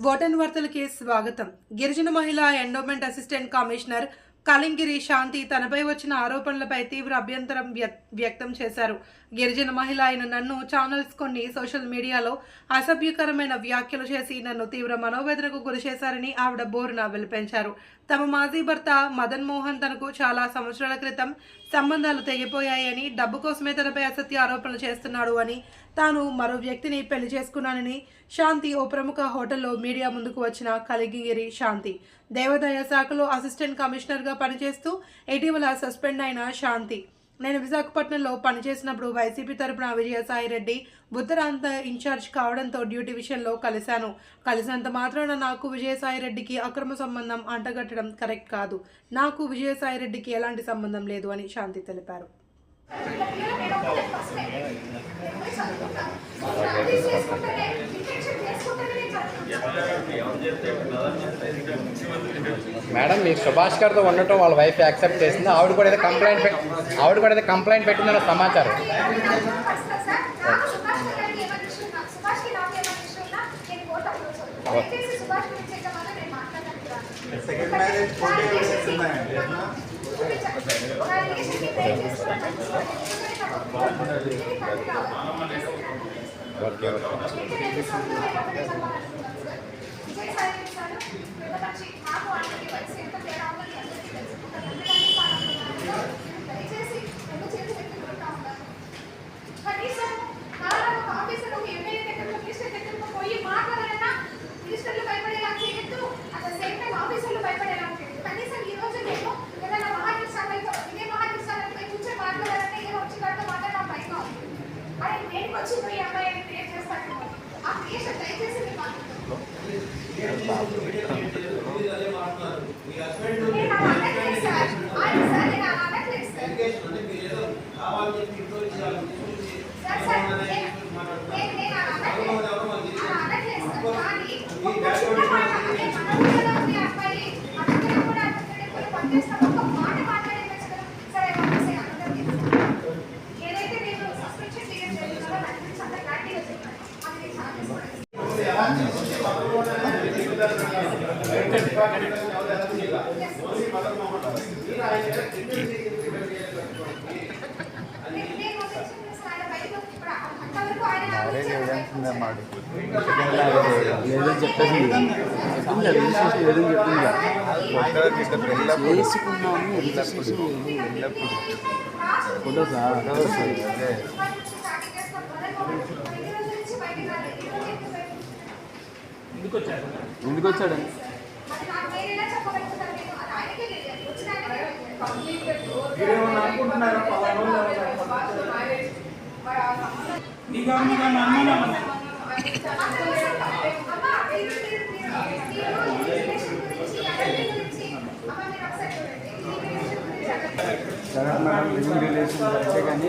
Vote on వార్తలకి స్వాగతం. గిరిజన మహిళా endowment assistant commissioner Kalingiri Shanthi తనపై వచ్చిన ఆరోపణలపై తీవ్ర అభ్యంతరం వ్యక్తం చేశారు. గిరిజన మహిళ అయిన నన్ను ఛానల్స్ కొన్ని సోషల్ మీడియాలో అసభ్యకరమైన వ్యాఖ్యలు చేసి నన్ను తీవ్ర మనోవేదనకు గురి చేశారని ఆవిడ బోరున వెలిపించారు. తమ మాజీ భర్త మదన్ మోహన్ తనకు చాలా సంవత్సరాల క్రితం సంబంధాలు తెగిపోయాయని డబ్బు కోసమే తనపై అసత్య ఆరోపణలు చేస్తున్నాడు అని తాను మరో వ్యక్తిని పెళ్ళి చేసుకున్నానని శాంతి ఓ ప్రముఖ హోటల్లో మీడియా ముందుకు వచ్చిన కలిగిరి శాంతి. దేవాదాయ శాఖలో అసిస్టెంట్ కమిషనర్గా పనిచేస్తూ ఇటీవల సస్పెండ్ అయిన శాంతి. నేను విశాఖపట్నంలో పనిచేసినప్పుడు వైసీపీ తరపున విజయసాయి రెడ్డి ఉత్తరాంత ఇన్ఛార్జ్ కావడంతో డ్యూటీ విషయంలో కలిశాను. కలిసినంత మాత్రాన నాకు విజయసాయి రెడ్డికి అక్రమ సంబంధం అంటగట్టడం కరెక్ట్ కాదు. నాకు విజయసాయి రెడ్డికి ఎలాంటి సంబంధం లేదు అని శాంతి తెలిపారు. మేడం మీరు సుభాష్ గారితో ఉండటం వాళ్ళ వైఫ్ యాక్సెప్ట్ చేసింది. ఆవిడ కూడా ఏదో కంప్లైంట్ పెట్టి ఆవిడ కూడా ఏదో కంప్లైంట్ పెట్టిందన్న సమాచారం. సెకండ్ మ్యారేజ్ ఫోటో ఎవిడెన్స్ ఉన్నాయండి ఓకే ఓకే కనీసం సార్. ఆయన నా మ్యారేజ్ ఎవిడెన్స్ ఉందమ్మా లేదని చెప్పేసి రిజిస్ట్రేషన్ చెప్పింది ఎందుకు వచ్చాడు సరే మేడం లివింగ్ రిలేషన్ అంతే కానీ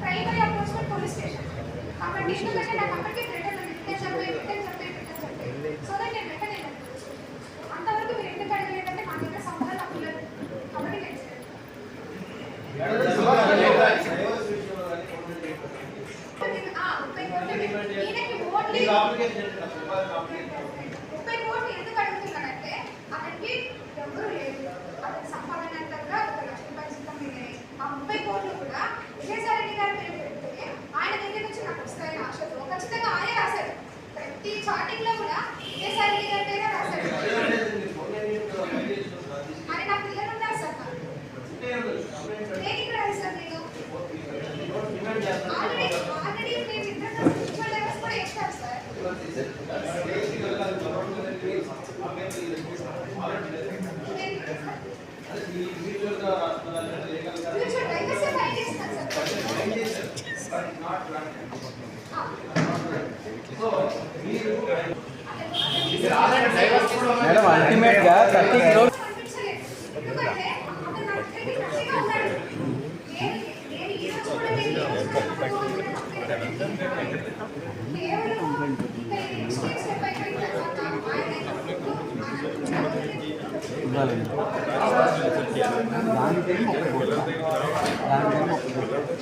ప్రైమరీ అప్రోచ్మెంట్ పోలీస్ స్టేషన్ కాబట్టి ఎందుకంటే నాకు అక్కడికి రిటర్న్ రిటర్న్ చదివే రిటర్న్ చదివే రిటర్న్ చదివే సో దట్ నేను రిటర్న్ వెళ్ళాను అంతవరకు మీరు ఎందుకు అడగలేదంటే మా దగ్గర సంబంధాలు అప్పులేదు కాబట్టి నేను ఈయనకి ఓన్లీ tá? మేడం అల్టిమేట్ గా థర్టీ క్రోర్ దానికేమో దానికేమో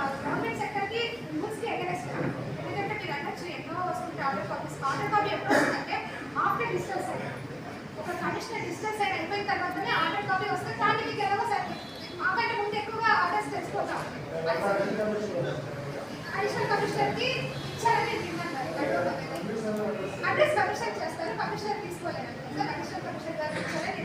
గవర్నమెంట్ సెక్టర్కి రూల్స్కి ఎగరేస్ట్ ఎందుకంటే మీరు అనొచ్చు ఎన్నో వస్తుంది టాబ్లెట్ కాపీస్ వాటర్ కాపీ ఎప్పుడు వస్తుందంటే ఆఫ్టర్ డిస్టర్స్ అయ్యారు ఒక కమిషనర్ డిస్టర్స్ అయిన అయిపోయిన తర్వాతనే ఆర్డర్ కాపీ వస్తే దాన్ని మీకు ఎలాగో సరే మాకంటే ముందు ఎక్కువగా ఆర్డర్స్ తెచ్చుకోతాం అడిషనల్ కమిషనర్కి ఇచ్చారని తిన్నాను అడ్రస్ కమిషనర్ చేస్తారు. కమిషనర్ తీసుకోలేదు కమిషనర్ కమిషనర్ గారు ఇచ్చారని